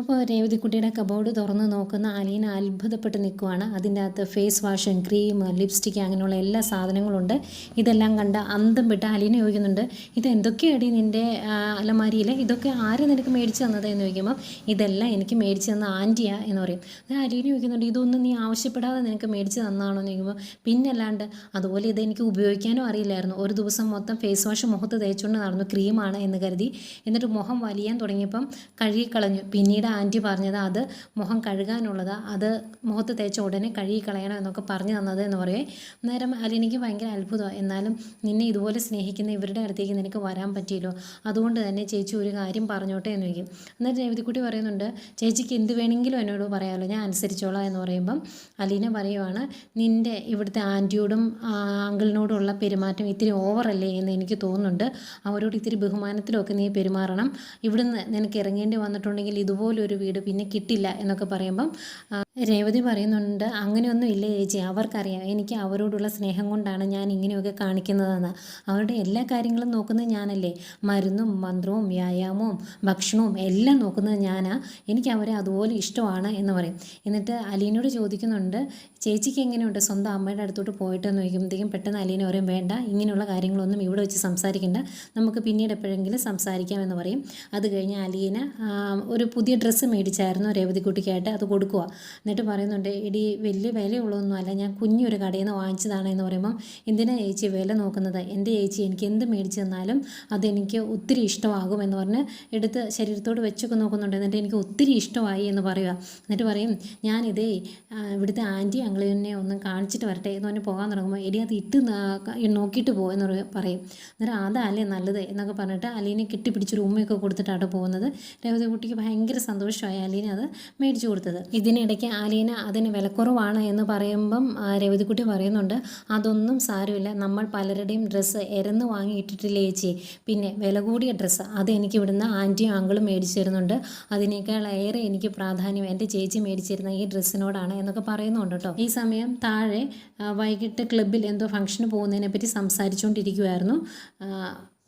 അപ്പോൾ രേവതിക്കുട്ടിയുടെ കബോർഡ് തുറന്ന് നോക്കുന്ന അലീന അത്ഭുതപ്പെട്ട് നിൽക്കുവാണ്. അതിന്റെ അകത്ത് ഫേസ് വാഷും ക്രീം ലിപ്സ്റ്റിക്ക് അങ്ങനെയുള്ള എല്ലാ സാധനങ്ങളുണ്ട്. ഇതെല്ലാം കണ്ട് അന്തം വിട്ട് അലീന ചോദിക്കുന്നുണ്ട് ഇത് എന്തൊക്കെയാടി നിന്റെ അലമാരിയിൽ ഇതൊക്കെ ആര് നിനക്ക് മേടിച്ച് തന്നത് എന്ന് ചോദിക്കുമ്പോൾ ഇതെല്ലാം എനിക്ക് മേടിച്ച് തന്ന ആന്റിയാ എന്ന് പറയും. അന്നേരം അലീന ചോദിക്കുന്നുണ്ട് ഇതൊന്നും നീ ആവശ്യപ്പെടാതെ നിനക്ക് മേടിച്ച് തന്നാണോ? എന്ന് ചോദിക്കുമ്പോൾ പിന്നല്ലാണ്ട് അതുപോലെ ഇത് എനിക്ക് ഉപയോഗിക്കാനും അറിയില്ലായിരുന്നു. ഒരു ദിവസം മൊത്തം ഫേസ് വാഷ് മുഖത്ത് തേച്ചുകൊണ്ട് നടന്നു ക്രീമാണ് എന്ന് കരുതി. എന്നിട്ട് മുഖം വലിയാൻ തുടങ്ങിയപ്പം കഴുകിക്കളഞ്ഞു. പിന്നീട് ആന്റി പറഞ്ഞത് അത് മുഖം കഴുകാനുള്ളത് അത് മുഖത്ത് തേച്ച ഉടനെ കഴുകി കളയണം എന്നൊക്കെ പറഞ്ഞു തന്നത് എന്ന് പറയേ. അന്നേരം അലിനിക്ക് ഭയങ്കര അത്ഭുതമാണ് എന്നാലും നിന്നെ ഇതുപോലെ സ്നേഹിക്കുന്ന ഇവരുടെ അടുത്തേക്ക് നിനക്ക് വരാൻ പറ്റിയല്ലോ. അതുകൊണ്ട് തന്നെ ചേച്ചി ഒരു കാര്യം പറഞ്ഞോട്ടെ എന്ന് ചോദിക്കും. എന്നിട്ട് രേവതിക്കുട്ടി പറയുന്നുണ്ട് ചേച്ചിക്ക് എന്ത് വേണമെങ്കിലും എന്നോട് പറയാമല്ലോ ഞാൻ അനുസരിച്ചോളാം എന്ന് പറയുമ്പം അലീന പറയുവാണ് നിന്റെ ഇവിടുത്തെ ആന്റിയോടും അങ്കിളിനോടുള്ള പെരുമാറ്റം ഇത്തിരി ഓവറല്ലേ എന്ന് എനിക്ക് തോന്നുന്നുണ്ട്. അവരോട് ഇത്തിരി ബഹുമാനത്തിലൊക്കെ നീ പെരുമാറണം. ഇവിടുന്ന് നിനക്ക് ഇറങ്ങേണ്ടി വന്നിട്ടുണ്ടെങ്കിൽ ഇതുപോലൊരു വീട് പിന്നെ കിട്ടില്ല എന്നൊക്കെ പറയുമ്പം രേവതി പറയുന്നുണ്ട് അങ്ങനെയൊന്നും ഇല്ല ചേച്ചി അവർക്കറിയാം. എനിക്ക് അവരോടുള്ള സ്നേഹം കൊണ്ടാണ് ഞാൻ ഇങ്ങനെയൊക്കെ കാണിക്കുന്നതെന്ന്. അവരുടെ എല്ലാ കാര്യങ്ങളും നോക്കുന്നത് ഞാനല്ലേ. മരുന്നും മന്ത്രവും വ്യായാമവും ഭക്ഷണവും എല്ലാം നോക്കുന്നത് ഞാനാ. എനിക്ക് അവരെ അതുപോലെ ഇഷ്ടമാണ് എന്ന് പറയും. എന്നിട്ട് അലീനോട് ചോദിക്കുന്നുണ്ട് ചേച്ചിക്ക് എങ്ങനെയുണ്ട്? സ്വന്തം അമ്മയുടെ അടുത്തോട്ട് പോയിട്ടെന്ന് ചോദിക്കുമ്പോഴത്തേക്കും പെട്ടെന്ന് അലീന പറയും വേണ്ട ഇങ്ങനെയുള്ള കാര്യങ്ങളൊന്നും ഇവിടെ വെച്ച് സംസാരിക്കേണ്ട. നമുക്ക് പിന്നീട് എപ്പോഴെങ്കിലും സംസാരിക്കാം എന്ന് പറയും. അത് കഴിഞ്ഞ് അലീന ഒരു പുതിയ ഡ്രസ്സ് മേടിച്ചായിരുന്നു രേവതി രേവതിക്കുട്ടിക്കായിട്ട്. അത് കൊടുക്കുക എന്നിട്ട് പറയുന്നുണ്ട് എടി വലിയ വിലയുള്ളതൊന്നും അല്ല. ഞാൻ കുഞ്ഞൊരു കടയിൽ നിന്ന് വാങ്ങിച്ചതാണ് എന്ന് പറയുമ്പം എന്തിനാണ് ചേച്ചി വില നോക്കുന്നത്? എന്റെ ചേച്ചി എനിക്ക് എന്ത് മേടിച്ചു തന്നാലും അതെനിക്ക് ഒത്തിരി ഇഷ്ടമാകും എന്ന് പറഞ്ഞ് എടുത്ത് ശരീരത്തോട് വെച്ചൊക്കെ നോക്കുന്നുണ്ട്. എന്നിട്ട് എനിക്ക് ഒത്തിരി ഇഷ്ടമായി എന്ന് പറയുക. എന്നിട്ട് പറയും ഞാനിതേ ഇവിടുത്തെ ആന്റി അങ്കിളിനെ ഒന്ന് കാണിച്ചിട്ട് വരട്ടെ എന്ന് പറഞ്ഞ് പോകാൻ തുടങ്ങുമ്പോൾ എടി അത് ഇട്ട് നോക്കിയിട്ട് പോകും എന്ന് പറയും- എന്നിട്ട് അതല്ലേ നല്ലത് എന്നൊക്കെ പറഞ്ഞിട്ട് അലീനെ കെട്ടിപ്പിടിച്ച് റൂമൊക്കെ കൊടുത്തിട്ടാണ് പോകുന്നത്. രേവതി കുട്ടിക്ക് ഭയങ്കര സന്തോഷമായി അലീന അത് മേടിച്ചു കൊടുത്തത്. ഇതിനിടയ്ക്ക് അലീന അതിന് വിലക്കുറവാണ് എന്ന് പറയുമ്പം രവതിക്കുട്ടി പറയുന്നുണ്ട് അതൊന്നും സാരമില്ല. നമ്മൾ പലരുടെയും ഡ്രസ്സ് എരന്ന് വാങ്ങി ഇട്ടിട്ടില്ലേ ചേച്ചി? പിന്നെ വില കൂടിയ ഡ്രസ്സ് അത് എനിക്ക് ഇവിടുന്ന് ആന്റിയും ആങ്കിളും മേടിച്ചു തരുന്നുണ്ട്. അതിനേക്കാൾ ഏറെ എനിക്ക് പ്രാധാന്യം എന്റെ ചേച്ചി മേടിച്ചിരുന്ന ഈ ഡ്രസ്സിനോടാണ് എന്നൊക്കെ പറയുന്നുണ്ട് കേട്ടോ. ഈ സമയം താഴെ വൈകിട്ട് ക്ലബിൽ എന്തോ ഫംഗ്ഷന് പോകുന്നതിനെപ്പറ്റി സംസാരിച്ചുകൊണ്ടിരിക്കുമായിരുന്നു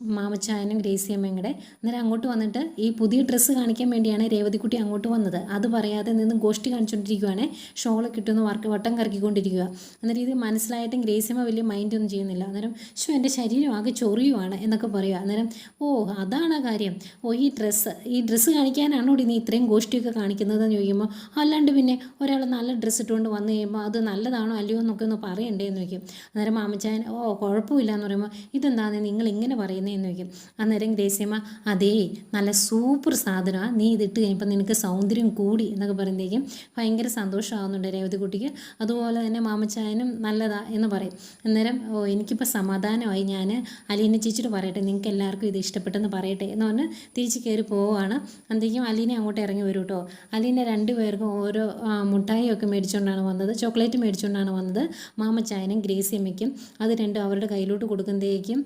മാമച്ചായനും ഗ്രേസിയമ്മയും കൂടെ അന്നേരം അങ്ങോട്ട് വന്നിട്ട് ഈ പുതിയ ഡ്രസ്സ് കാണിക്കാൻ വേണ്ടിയാണ് രേവതിക്കുട്ടി അങ്ങോട്ട് വന്നത്. അത് പറയാതെ നിന്ന് ഗോഷ്ടി കാണിച്ചുകൊണ്ടിരിക്കുകയാണ് ഷോൾ കിട്ടുന്ന വർക്ക് വട്ടം കറക്കിക്കൊണ്ടിരിക്കുക. അന്നേരം ഇത് മനസ്സിലായിട്ടും ഗ്രേസിയമ്മ വലിയ മൈൻഡ് ഒന്നും ചെയ്യുന്നില്ല. അന്നേരം ഷോ എന്റെ ശരീരം ആകെ ചൊറിയുവാണ് എന്നൊക്കെ പറയുക. അന്നേരം ഓ അതാണ് ആ കാര്യം. ഓ ഈ ഡ്രസ്സ് ഈ ഡ്രസ്സ് കാണിക്കാനാണോ നീ ഇത്രയും ഗോഷ്ടിയൊക്കെ കാണിക്കുന്നതെന്ന് ചോദിക്കുമ്പോൾ അല്ലാണ്ട് പിന്നെ ഒരാൾ നല്ല ഡ്രസ്സ് ഇട്ടുകൊണ്ട് വന്നു കഴിയുമ്പോൾ അത് നല്ലതാണോ അല്ലയോ എന്നൊക്കെ ഒന്ന് പറയണ്ടേ? എന്ന് ചോദിക്കും. അന്നേരം മാമച്ചായൻ ഓ കുഴപ്പമില്ല. എന്ന് പറയുമ്പോൾ ഇതെന്താണ് നിങ്ങൾ ഇങ്ങനെ പറയുന്നതെന്ന് ചോദിക്കും. അന്നേരം ഗ്രേസ്യമ്മ അതേ നല്ല സൂപ്പർ സാധനമാണ് നീ ഇതിട്ട് കഴിഞ്ഞപ്പോൾ നിനക്ക് സൗന്ദര്യം കൂടി എന്നൊക്കെ പറയുമ്പോഴേക്കും ഭയങ്കര സന്തോഷമാകുന്നുണ്ട് രേവതി കുട്ടിക്ക്. അതുപോലെ തന്നെ മാമച്ചായനും നല്ലതാ എന്ന് പറയും. അന്നേരം ഓ എനിക്കിപ്പോൾ സമാധാനമായി. ഞാൻ അലീന ചേച്ചിയോട് പറയട്ടെ. നിങ്ങൾക്ക് എല്ലാവർക്കും ഇത് ഇഷ്ടപ്പെട്ടെന്ന് പറയട്ടെ എന്ന് പറഞ്ഞ് തിരിച്ച് കയറി പോവുകയാണ്. അന്തേക്കും അലീനെ അങ്ങോട്ട് ഇറങ്ങി വരും കേട്ടോ അലീന രണ്ടുപേർക്കും ഓരോ മുട്ടായിയൊക്കെ മേടിച്ചുകൊണ്ടാണ് വന്നത്. ചോക്ലേറ്റ് മേടിച്ചുകൊണ്ടാണ് വന്നത്. മാമച്ചായനും ഗ്രേസിയമ്മയ്ക്കും. അത് രണ്ടും അവരുടെ കയ്യിലോട്ട് കൊടുക്കുമ്പോഴേക്കും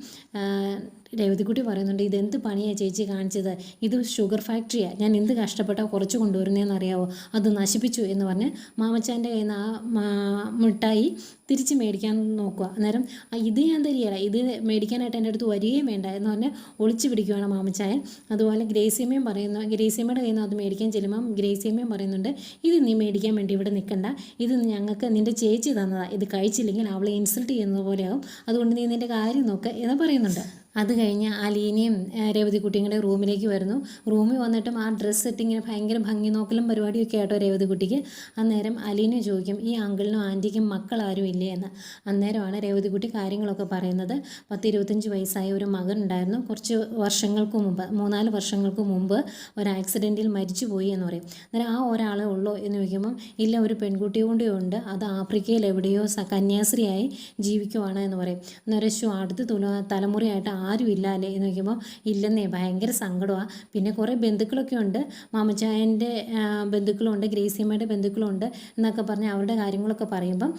രേവതിക്കുട്ടി പറയുന്നുണ്ട് ഇതെന്ത് പണിയാണ് ചേച്ചി കാണിച്ചത്? ഇത് ഷുഗർ ഫാക്ടറിയാണ് ഞാൻ എന്ത് കഷ്ടപ്പെട്ടാൽ കുറച്ച് കൊണ്ടുവരുന്നതെന്ന് അറിയാവോ അത് നശിപ്പിച്ചു എന്ന് പറഞ്ഞ് മാമച്ചാന്റെ കയ്യിൽ നിന്ന് ആ മിഠായി തിരിച്ച് മേടിക്കാൻ നോക്കുക അന്നേരം "ആ, ഇത് ഞാൻ തരികയില്ല ഇത് മേടിക്കാനായിട്ട് എന്റെ അടുത്ത് വരികയും വേണ്ട എന്ന് പറഞ്ഞ് ഒളിച്ചു പിടിക്കുകയാണ് മാമച്ചായൻ. അതുപോലെ ഗ്രേസിയമ്മയും പറയുന്നു ഗ്രേസിയമ്മയുടെ കയ്യിൽ നിന്ന് അത് മേടിക്കാൻ ചെല്ലുമ്പം ഗ്രേസിയമ്മയും പറയുന്നുണ്ട് ഇത് നീ മേടിക്കാൻ വേണ്ടി ഇവിടെ നിൽക്കണ്ട ഇത് ഞങ്ങൾക്ക് നിന്റെ ചേച്ചി തന്നതാണ് ഇത് കഴിച്ചില്ലെങ്കിൽ അവളെ ഇൻസൾട്ട് ചെയ്യുന്നത് പോലെയാകും. അതുകൊണ്ട് നീ നിന്റെ കാര്യം നോക്കുക എന്ന് പറയുന്നുണ്ട്. അത് കഴിഞ്ഞ് അലീനയും രേവതികുട്ടിയും കൂടെ റൂമിലേക്ക് വരുന്നു. റൂമിൽ വന്നിട്ടും ആ ഡ്രസ്സ് ഇങ്ങനെ ഭയങ്കര ഭംഗി നോക്കലും പരിപാടിയൊക്കെ ആയിട്ടോ രേവതികുട്ടിക്ക് അന്നേരം അലീന ചോദിക്കും ഈ അങ്കിളിനും ആന്റിക്കും മക്കളാരും ഇല്ലേ? എന്ന്. അന്നേരമാണ് രേവതികുട്ടി കാര്യങ്ങളൊക്കെ പറയുന്നത്. പത്ത് ഇരുപത്തഞ്ച് വയസ്സായ ഒരു മകൻ ഉണ്ടായിരുന്നു. കുറച്ച് വർഷങ്ങൾക്ക് മുമ്പ് മൂന്നാൽ വർഷങ്ങൾക്ക് മുമ്പ് ഒരു ആക്സിഡന്റിൽ മരിച്ചുപോയി എന്ന് പറയും. അന്നേരം ആ ഒരാളെ ഉള്ളോ എന്ന് ചോദിക്കുമ്പം ഇല്ല ഒരു പെൺകുട്ടി കൂടി ഉണ്ട്. അത് ആഫ്രിക്കയിൽ എവിടെയോ കന്യാസ്ത്രീയായി ജീവിക്കുവാണ് എന്ന് പറയും. അന്നേരം അടുത്ത തുല തലമുറയായിട്ട് ആരും ഇല്ല അല്ലേ എന്ന് ചോദിക്കുമ്പോൾ ഇല്ലെന്നേ ഭയങ്കര സങ്കടമാണ് പിന്നെ കുറേ ബന്ധുക്കളൊക്കെ ഉണ്ട്. മാമച്ചായന്റെ ബന്ധുക്കളുണ്ട് ഗ്രേസിയമ്മയുടെ ബന്ധുക്കളുണ്ട് എന്നൊക്കെ പറഞ്ഞ് അവരുടെ കാര്യങ്ങളൊക്കെ പറയുമ്പം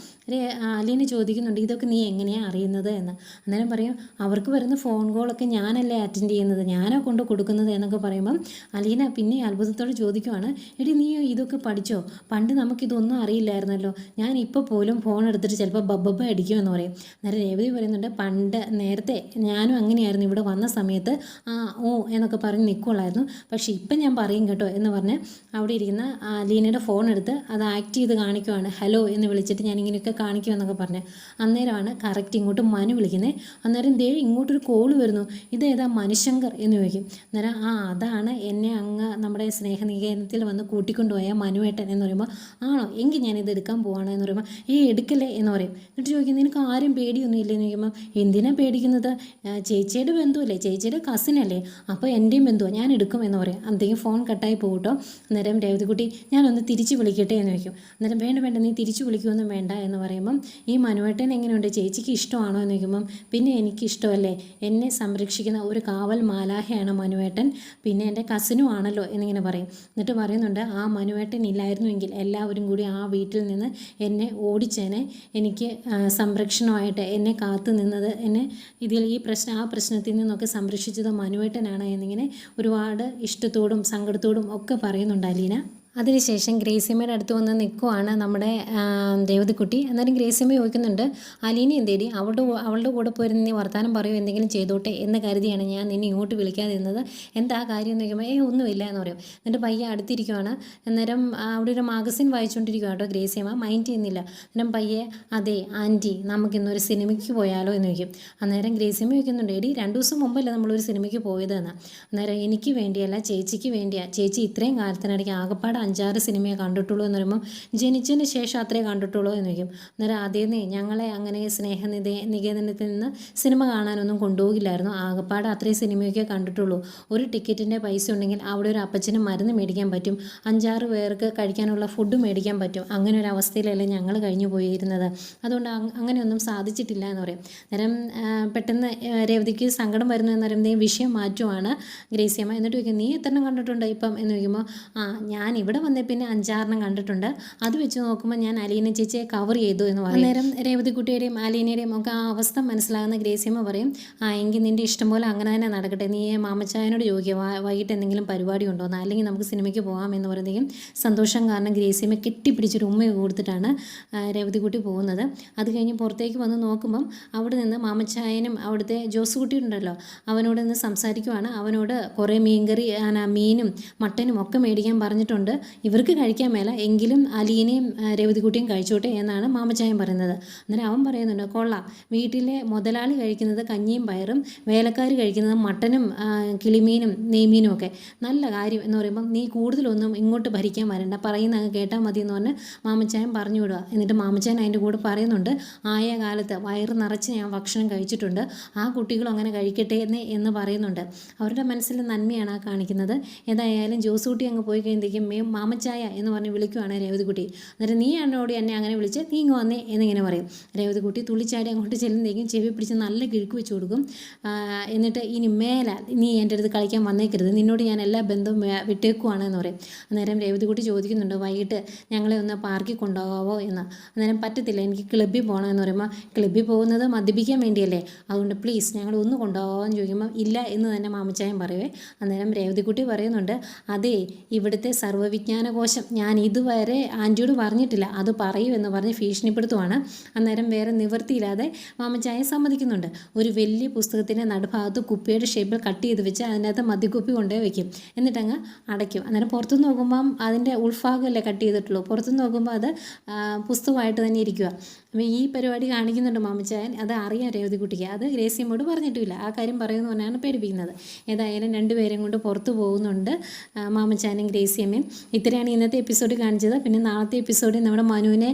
അലീന ചോദിക്കുന്നുണ്ട് ഇതൊക്കെ നീ എങ്ങനെയാണ് അറിയുന്നത്? എന്ന്. അന്നേരം പറയും അവർക്ക് വരുന്ന ഫോൺ കോളൊക്കെ ഞാനല്ലേ അറ്റൻഡ് ചെയ്യുന്നത്? ഞാനാ കൊണ്ട് കൊടുക്കുന്നത്? എന്നൊക്കെ പറയുമ്പം അലീന പിന്നെ അത്ഭുതത്തോടെ ചോദിക്കുവാണ് എടി നീ ഇതൊക്കെ പഠിച്ചോ? പണ്ട് നമുക്കിതൊന്നും അറിയില്ലായിരുന്നല്ലോ. ഞാൻ ഇപ്പോൾ പോലും ഫോൺ എടുത്തിട്ട് ചിലപ്പോൾ ബബ്ബബ്ബ അടിക്കുമെന്ന് പറയും. അന്നേരം രേവതി പറയുന്നുണ്ട് പണ്ട് നേരത്തെ ഞാനും അങ്ങനെ അങ്ങനെയായിരുന്നു ഇവിടെ വന്ന സമയത്ത്? ആ ഓ എന്നൊക്കെ പറഞ്ഞ് നിൽക്കുള്ളായിരുന്നു പക്ഷേ ഇപ്പം ഞാൻ പറയും കേട്ടോ എന്ന് പറഞ്ഞ് അവിടെ ഇരിക്കുന്ന ലീനയുടെ ഫോൺ എടുത്ത് അത് ആക്ട് ചെയ്ത് കാണിക്കുവാണ്. ഹലോ എന്ന് വിളിച്ചിട്ട് ഞാൻ ഇങ്ങനെയൊക്കെ കാണിക്കുമെന്നൊക്കെ പറഞ്ഞ് അന്നേരമാണ് കറക്റ്റ് ഇങ്ങോട്ട് മനു വിളിക്കുന്നത് അന്നേരം ദേ ഇങ്ങോട്ടൊരു കോൾ വരുന്നു. ഇതേതാ മനുശങ്കർ എന്ന് ചോദിക്കും. അന്നേരം ആ അതാണ് എന്നെ അങ്ങ് നമ്മുടെ സ്നേഹനികേതനത്തിൽ വന്ന് കൂട്ടിക്കൊണ്ടുപോയ മനുവേട്ടൻ എന്ന് പറയുമ്പോൾ ആണോ? എങ്കിൽ ഇത് എടുക്കാൻ പോവാണ് എന്ന് പറയുമ്പോൾ ഏ എടുക്കല്ലേ എന്ന് പറയും. എന്നിട്ട് ചോദിക്കും നിനക്ക് ആരും പേടിയൊന്നും ഇല്ലെന്ന് ചോദിക്കുമ്പോൾ എന്തിനാണ് പേടിക്കുന്നത്? ആ, ചേച്ചിയുടെ ബന്ധുവല്ലേ? ചേച്ചിയുടെ കസിൻ അല്ലേ അപ്പോൾ എന്റെയും ബന്ധുവാണ് ഞാൻ എടുക്കുമെന്ന് പറയും. അന്തേക്കും ഫോൺ കട്ടായി പോകട്ടോ അന്നേരം രേവതിക്കുട്ടി ഞാനൊന്ന് തിരിച്ച് വിളിക്കട്ടെ എന്ന് വയ്ക്കും അന്നേരം വേണ്ട വേണ്ട നീ തിരിച്ച് വിളിക്കുമൊന്നും വേണ്ട എന്ന് പറയുമ്പം ഈ മനുവേട്ടൻ എങ്ങനെയുണ്ട്? ചേച്ചിക്ക് ഇഷ്ടമാണോ? എന്ന് ചോദിക്കുമ്പം പിന്നെ എനിക്കിഷ്ടമല്ലേ? എന്നെ സംരക്ഷിക്കുന്ന ഒരു കാവൽ മാലാഹയാണ് മനുവേട്ടൻ. പിന്നെ എന്റെ കസിനും ആണല്ലോ എന്നിങ്ങനെ പറയും. എന്നിട്ട് പറയുന്നുണ്ട് ആ മനുവേട്ടൻ ഇല്ലായിരുന്നുവെങ്കിൽ എല്ലാവരും കൂടി ആ വീട്ടിൽ നിന്ന് എന്നെ ഓടിച്ചേനെ. എനിക്ക് സംരക്ഷണമായിട്ട് എന്നെ കാത്തു നിന്നത് എന്നെ ഇതിൽ ഈ പ്രശ്നം ആ പ്രശ്നത്തിൽ നിന്നൊക്കെ സംരക്ഷിച്ചത് മനുവേട്ടനാണ് എന്നിങ്ങനെ ഒരുപാട് ഇഷ്ടത്തോടും സങ്കടത്തോടും ഒക്കെ പറയുന്നുണ്ട് അലീന. അതിനുശേഷം ഗ്രേസിയമ്മയുടെ അടുത്ത് വന്ന് നിൽക്കുവാണ് നമ്മുടെ ദേവതക്കുട്ടി. അന്നേരം ഗ്രേസിയമ്മ ചോദിക്കുന്നുണ്ട് അലീന എന്തേടി? അവളുടെ അവളുടെ കൂടെ പോയിരുന്ന നീ വർത്താനം പറയുമോ എന്തെങ്കിലും ചെയ്തോട്ടെ എന്ന് കരുതിയാണ് ഞാൻ നിന്നെ ഇങ്ങോട്ട് വിളിക്കാതിരുന്നത് എന്താ കാര്യം? എന്ന് ചോദിക്കുമ്പോൾ ഏ ഒന്നുമില്ല എന്ന് പറയും. എന്നിട്ട് പയ്യെ അടുത്തിരിക്കുവാണ്. അന്നേരം അവിടെ ഒരു മാഗസിൻ വായിച്ചുകൊണ്ടിരിക്കുക കേട്ടോ ഗ്രേസിയമ്മ. മൈൻഡ് ചെയ്യുന്നില്ല. അന്നേരം പയ്യെ അതെ ആന്റി നമുക്കിന്നൊരു സിനിമയ്ക്ക് പോയാലോ എന്ന് ചോദിക്കും. അന്നേരം ഗ്രേസിയമ്മ ചോദിക്കുന്നുണ്ട് എടി രണ്ട് ദിവസം മുമ്പല്ലേ നമ്മളൊരു സിനിമയ്ക്ക് പോയതെന്ന്? അന്നേരം എനിക്ക് വേണ്ടിയല്ല ചേച്ചിക്ക് വേണ്ടിയാണ് ചേച്ചി ഇത്രയും കാലത്തിനിടയ്ക്ക് ആകപ്പാട് അഞ്ചാറ് സിനിമയെ കണ്ടിട്ടുള്ളൂ എന്ന് പറയുമ്പോൾ ജനിച്ചതിന് ശേഷം അത്രേ കണ്ടിട്ടുള്ളൂ എന്ന് ചോദിക്കും. അന്നേരം അതേന്നേ ഞങ്ങളെ അങ്ങനെ സ്നേഹനിധേ നികേതനത്തിൽ നിന്ന് സിനിമ കാണാനൊന്നും കൊണ്ടുപോകില്ലായിരുന്നു. ആകപ്പാട് അത്രയും സിനിമയൊക്കെ കണ്ടിട്ടുള്ളൂ. ഒരു ടിക്കറ്റിന്റെ പൈസ ഉണ്ടെങ്കിൽ അവിടെ ഒരു അപ്പച്ചന് മരുന്ന് മേടിക്കാൻ പറ്റും. അഞ്ചാറ് പേർക്ക് കഴിക്കാനുള്ള ഫുഡ് മേടിക്കാൻ പറ്റും. അങ്ങനെ ഒരു അവസ്ഥയിലല്ലേ ഞങ്ങൾ കഴിഞ്ഞു പോയിരുന്നത്. അതുകൊണ്ട് അങ് അങ്ങനെയൊന്നും സാധിച്ചിട്ടില്ല എന്ന് പറയും. അന്നേരം പെട്ടെന്ന് രേവതിക്ക് സങ്കടം വരുന്നു എന്ന് പറയുമ്പോൾ വിഷയം മാറ്റുവാണ് ഗ്രേസിയമ്മ. എന്നിട്ട് ചോദിക്കും നീ എത്ര കണ്ടിട്ടുണ്ട് ഇപ്പം? എന്ന് ചോദിക്കുമ്പോൾ ആ ഞാൻ ഇവിടെ വന്നേ പിന്നെ അഞ്ചാറെണ്ണം കണ്ടിട്ടുണ്ട്. അത് വെച്ച് നോക്കുമ്പോൾ ഞാൻ അലീന ചേച്ചിയെ കവർ ചെയ്തു എന്ന് പറയും. അന്നേരം രേവതിക്കുട്ടിയുടെയും അലീനയുടെയും ഒക്കെ ആ അവസ്ഥ മനസ്സിലാകുന്ന ഗ്രേസിയമ്മ പറയും ആ എങ്കിൽ നിന്റെ ഇഷ്ടം പോലെ അങ്ങനെ തന്നെ നടക്കട്ടെ. നീ മാമച്ചായനോട് ചോദിക്കുക വൈകിട്ട് എന്തെങ്കിലും പരിപാടി ഉണ്ടോ? എന്ന് അല്ലെങ്കിൽ നമുക്ക് സിനിമയ്ക്ക് പോകാം എന്ന് പറയുന്നതെങ്കിലും സന്തോഷം കാരണം ഗ്രേസിയമ്മ കെട്ടിപ്പിടിച്ചൊരു ഉമ്മ കൊടുത്തിട്ടാണ് രേവതിക്കുട്ടി പോകുന്നത്. അത് കഴിഞ്ഞ് പുറത്തേക്ക് വന്ന് നോക്കുമ്പം അവിടെ നിന്ന് മാമച്ചായനും അവിടുത്തെ ജോസുകുട്ടി ഉണ്ടല്ലോ അവനോട് നിന്ന് സംസാരിക്കുവാണ്. അവനോട് കുറേ മീൻകറി മീനും മട്ടനും ഒക്കെ മേടിക്കാൻ പറഞ്ഞിട്ടുണ്ട്. ഇവർക്ക് കഴിക്കാൻ മേല എങ്കിലും അലീനയും രേവതിക്കുട്ടിയും കഴിച്ചോട്ടെ എന്നാണ് മാമച്ചായൻ പറയുന്നത്. അന്നേരം അവൻ പറയുന്നുണ്ട് കൊള്ളാം. വീട്ടിലെ മുതലാളി കഴിക്കുന്നത് കഞ്ഞിയും പയറും വേലക്കാർ കഴിക്കുന്നത് മട്ടനും കിളിമീനും നെയ്മീനും ഒക്കെ. നല്ല കാര്യം എന്ന് പറയുമ്പം നീ കൂടുതലൊന്നും ഇങ്ങോട്ട് ഭരിക്കാൻ വരണ്ട. പറയുന്ന കേട്ടാൽ മതി എന്ന് പറഞ്ഞ് മാമച്ചായൻ പറഞ്ഞു വിടുക. എന്നിട്ട് മാമച്ചായൻ അതിന്റെ കൂടെ പറയുന്നുണ്ട് ആയ കാലത്ത് വയറ് നിറച്ച് ഞാൻ ഭക്ഷണം കഴിച്ചിട്ടുണ്ട്. ആ കുട്ടികളും അങ്ങനെ കഴിക്കട്ടെ എന്ന് എന്ന് പറയുന്നുണ്ട്. അവരുടെ മനസ്സിൽ നന്മയാണ് ആ കാണിക്കുന്നത്. ഏതായാലും ജോസൂട്ടി അങ്ങ് പോയി കഴിയുമ്പോഴത്തേക്കും മേ മാമച്ചായ എന്ന് പറഞ്ഞ് വിളിക്കുവാണ് രേവതിക്കുട്ടി. എന്നിട്ട് നീ എന്നോട് എന്നെ അങ്ങനെ വിളിച്ച് നീ ഇങ്ങ് വന്നേ എന്നിങ്ങനെ പറയും. രേവതിക്കുട്ടി തുള്ളിച്ചാടി അങ്ങോട്ട് ചെല്ലുന്നതേക്കും ചെവി പിടിച്ച് നല്ല കിഴുക്ക് വെച്ച് കൊടുക്കും. എന്നിട്ട് ഇനി മേലാൽ നീ എന്റെ അടുത്ത് കളിക്കാൻ വന്നേക്കരുത്. നിന്നോട് ഞാൻ എല്ലാ ബന്ധവും വിട്ടേക്കുവാണ് എന്ന് പറയും. അന്നേരം രേവതിക്കുട്ടി ചോദിക്കുന്നുണ്ട് വൈകിട്ട് ഞങ്ങളെ ഒന്ന് പാർക്കിൽ കൊണ്ടുപോകാവോ എന്ന്. അന്നേരം പറ്റത്തില്ല എനിക്ക് ക്ലബ്ബിൽ പോകണം എന്ന് പറയുമ്പോൾ ക്ലബ്ബിൽ പോകുന്നത് മദ്യപിക്കാൻ വേണ്ടിയല്ലേ? അതുകൊണ്ട് പ്ലീസ് ഞങ്ങൾ ഒന്ന് കൊണ്ടുപോകാമോ എന്ന് ചോദിക്കുമ്പോൾ ഇല്ല എന്ന് തന്നെ മാമച്ചായൻ പറയുവേ. അന്നേരം രേവതിക്കുട്ടി പറയുന്നുണ്ട് അതേ ഇവിടുത്തെ സർവവിജ്ഞാനകോശം ഞാൻ ഇതുവരെ ആന്റിയോട് പറഞ്ഞിട്ടില്ല. അത് പറയൂ എന്ന് പറഞ്ഞ് ഭീഷണിപ്പെടുത്തുവാണ്. അന്നേരം വേറെ നിവൃത്തിയില്ലാതെ മാമച്ചായ സമ്മതിക്കുന്നുണ്ട്. ഒരു വലിയ പുസ്തകത്തിന്റെ നടുഭാഗത്ത് കുപ്പിയുടെ ഷേപ്പിൽ കട്ട് ചെയ്ത് വെച്ച് അതിനകത്ത് മദ്യക്കുപ്പി കൊണ്ടേ വയ്ക്കും എന്നിട്ടങ്ങ് അടയ്ക്കും. അന്നേരം പുറത്തു നോക്കുമ്പം അതിന്റെ ഉൾഭാഗമല്ലേ കട്ട് ചെയ്തിട്ടുള്ളൂ. പുറത്തു നോക്കുമ്പോൾ അത് പുസ്തകമായിട്ട് തന്നെ ഇരിക്കുക അപ്പോൾ ഈ പരിപാടി കാണിക്കുന്നുണ്ട് മാമിച്ചായൻ. അത് അറിയാം രേവതിക്കുട്ടിക്ക്. അത് ഗ്രേസിയമ്മോട് പറഞ്ഞിട്ടില്ല. ആ കാര്യം പറയുമെന്ന് പറഞ്ഞാണ് പേടിപ്പിക്കുന്നത്. ഏതായാലും രണ്ടുപേരും കൊണ്ട് പുറത്തു പോകുന്നുണ്ട് മാമച്ചാനും ഗ്രേസിയമ്മയും. ഇത്രയാണ് ഇന്നത്തെ എപ്പിസോഡ് കാണിച്ചത്. പിന്നെ നാളത്തെ എപ്പിസോഡിൽ നമ്മുടെ മനുവിനെ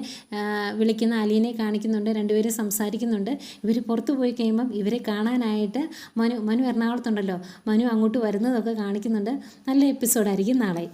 വിളിക്കുന്ന അലീനെ കാണിക്കുന്നുണ്ട്. രണ്ടുപേരും സംസാരിക്കുന്നുണ്ട്. ഇവർ പുറത്തു പോയി കഴിയുമ്പം ഇവരെ കാണാനായിട്ട് മനു മനു എറണാകുളത്തുണ്ടല്ലോ. മനു അങ്ങോട്ട് വരുന്നതൊക്കെ കാണിക്കുന്നുണ്ട്. നല്ല എപ്പിസോഡായിരിക്കും നാളെ.